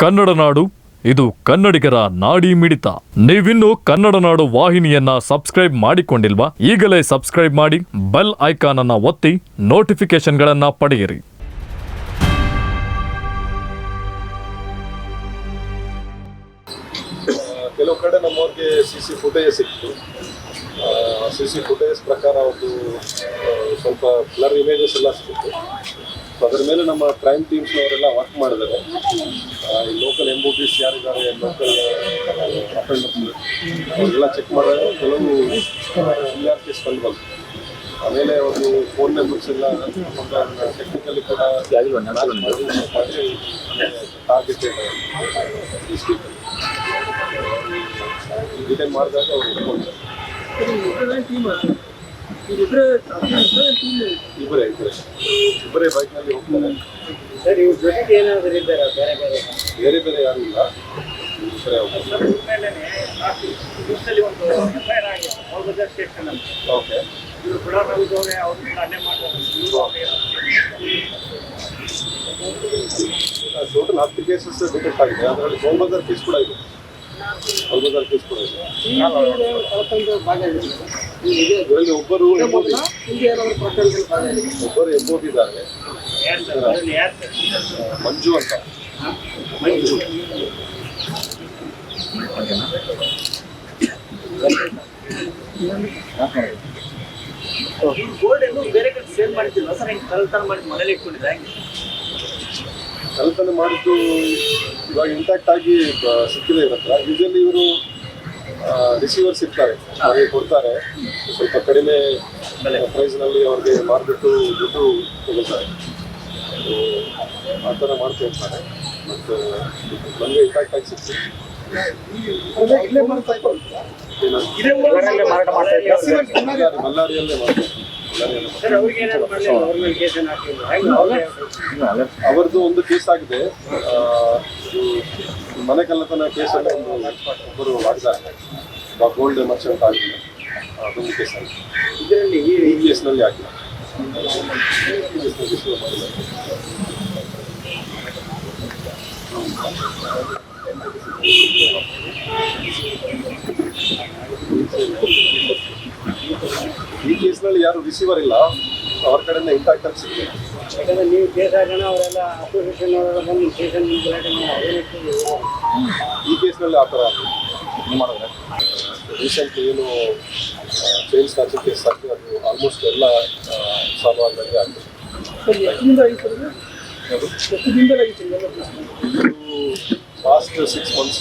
ಕನ್ನಡ ನಾಡು, ಇದು ಕನ್ನಡಿಗರ ನಾಡಿ ಮಿಡಿತ. ನೀವಿನ್ನು ಕನ್ನಡ ನಾಡು ವಾಹಿನಿಯನ್ನ ಸಬ್ಸ್ಕ್ರೈಬ್ ಮಾಡಿಕೊಂಡಿಲ್ವಾ? ಈಗಲೇ ಸಬ್ಸ್ಕ್ರೈಬ್ ಮಾಡಿ, ಬೆಲ್ ಐಕಾನ್ ಅನ್ನ ಒತ್ತಿ ನೋಟಿಫಿಕೇಶನ್ಗಳನ್ನ ಪಡೆಯಿರಿ. ಕೆಲವು ಕಡೆ ನಮ್ಮವ್ರಿಗೆ ಸಿ ಸಿ ಫುಟೇಜ್ ಸಿಕ್ತು ಸಿ ಸಿ ಫುಟೇಜ್ ಪ್ರಕಾರ ಒಂದು ಸ್ವಲ್ಪ ಬ್ಲರ್ ಇಮೇಜಸ್ ಎಲ್ಲ ಸಿಕ್ತು ಅದ್ರ ಮೇಲೆ ನಮ್ಮ ಕ್ರೈಮ್ ಟೀಮ್ಸ್ನವರೆಲ್ಲ ವರ್ಕ್ ಮಾಡಿದ್ದಾರೆ. ಆ, ಈ ಲೋಕಲ್ ಎಂ ಬಿ ಯಾರಿದ್ದಾರೆ ಲೋಕಲ್ ಅವರೆಲ್ಲ ಚೆಕ್ ಮಾಡಿದಾಗ ಕೆಲವು ಸಿ ಆರ್ ಕೇಸ್ ಕಂಡು ಬಂತು ಆಮೇಲೆ ಒಂದು ಫೋನ್ ನಂಬರ್ಸ್ ಎಲ್ಲ ಟೆಕ್ನಿಕಲಿ ಕೂಡ ಟಾರ್ಗೆಟ್ ಡಿಟೈನ್ ಮಾಡಿದಾಗ ಅವರು. ಇಬ್ಬರೇ ಇಬ್ಬರೇ. ಇಬ್ಬರೇ ಬೈಕ್ನಲ್ಲಿ ಹೋಗ್ತಾರೆ. ಸರ್ ಇವ್ರ ಜೊತೆಗೆ ಏನಾದರೂ ಇದ್ದಾರಾ? ಬೇರೆ ಬೇರೆ ಬೇರೆ ಬೇರೆ ಯಾರು ಇಲ್ಲ ಓಕೆ. ಟೋಟಲ್ ಹತ್ತು ಕೇಸಸ್ ಡಿಟೆಕ್ಟ್ ಆಗಿದೆ. ಅದರಲ್ಲಿ ಗೋಲ್ಬಜಾರ್ ಕೇಸ್ ಕೂಡ ಇದೆ. ಗೋಲ್ಬಜಾರ್ ಕೇಸ್ ಕೂಡ ಇದೆ. ಕಳ್ಕೊಂಡು ಭಾಗ ಇದೆ. ಇದರಲ್ಲಿ ಒಬ್ಬರು ಒಬ್ಬರು ಸರ್? ಮಂಜು ಅಂತ. ಮಂಜು ಗೋಲ್ಡ್ ಏನು ಬೇರೆ ಕಡೆ ಸೇಲ್ ಮಾಡ್ತಿಲ್ಲ ಸರ್ ಹಿಂಗೆ ಕಳ್ತನ ಮಾಡಿ ಮನೇಲಿ ಇಟ್ಕೊಂಡಿದ್ರೆ ಹೆಂಗೆ ಕಲ್ಪನೆ ಮಾಡಿದ್ದು ಇವಾಗ ಇಂಟ್ಯಾಕ್ಟ್ ಆಗಿ ಸಿಕ್ಕಿದೆ ಇವ್ರ ಹತ್ರ ಇವರು ರಿಸೀವರ್ ಸಿಗ್ತಾರೆ ಅವ್ರಿಗೆ ಕೊಡ್ತಾರೆ ಸ್ವಲ್ಪ ಕಡಿಮೆ ಪ್ರೈಸ್ನಲ್ಲಿ ಅವ್ರಿಗೆ ಮಾರ್ಬಿಟ್ಟು ದುಡ್ಡು ತಗೊಳ್ತಾರೆ ಆ ಥರ ಮಾಡ್ತಿರ್ತಾರೆ ಮತ್ತು ಆಗಿ ಸಿಕ್ತು ಬಳ್ಳಾರಿಯಲ್ಲೇ ಕೇಸ್ ಅವರದ್ದು ಒಂದು ಕೇಸ್ ಆಗಿದೆ. ಮನೆ ಕಲ್ಲತನ ಕಳ್ಳತನ ಕೇಸಲ್ಲಿ ಒಂದು ಒಬ್ಬರು ಮಾಡಿದ್ದಾರೆ. ಗೋಲ್ಡ್ ಮರ್ಚೆಂಟ್ ಆಗಿದೆ ಅದೊಂದು ಕೇಸ್ ಆಗಿದೆ. ಇದರಲ್ಲಿ ಈ ಕೇಸ್ನಲ್ಲಿ ಆಗಿಲ್ಲ ಈ ಕೇಸ್ನಲ್ಲಿ ಯಾರು ರಿಸೀವರ್ ಇಲ್ಲ. ಅವ್ರ ಕಡೆಯಿಂದ ಇಂಪ್ಯಾಕ್ಟ್ ಆಗಿ ಸಿಗ್ತದೆ ಯಾಕಂದ್ರೆ ನೀವು ಕೇಸ್ ಹಾಕೋಣ ಅವರೆಲ್ಲ ಅಸೋಸಿಯೇಷನ್ ಅವರೆಲ್ಲ ಬಂದು ಸ್ಟೇಷನ್ ಈ ಕೇಸ್ನಲ್ಲಿ ಆ ಥರ ಮಾಡಿದ್ರೆ? ರೀಸೆಂಟ್ ಏನು ಚೇಂಜ್ ಸ್ನಾಚಿಂಗ್ ಕೇಸ್ ಆಗ್ತದೆ ಅದು ಆಲ್ಮೋಸ್ಟ್ ಎಲ್ಲ ಸಾಲ್ವ್ ಆಗಿದೆ. ಆಗಿತ್ತು ಅದು? ಎಷ್ಟು ದಿನದಲ್ಲಿ ಆಗಿತ್ತು last six months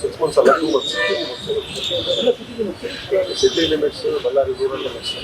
six months ಅಲ್ಲ two months city limits Ballari rural limits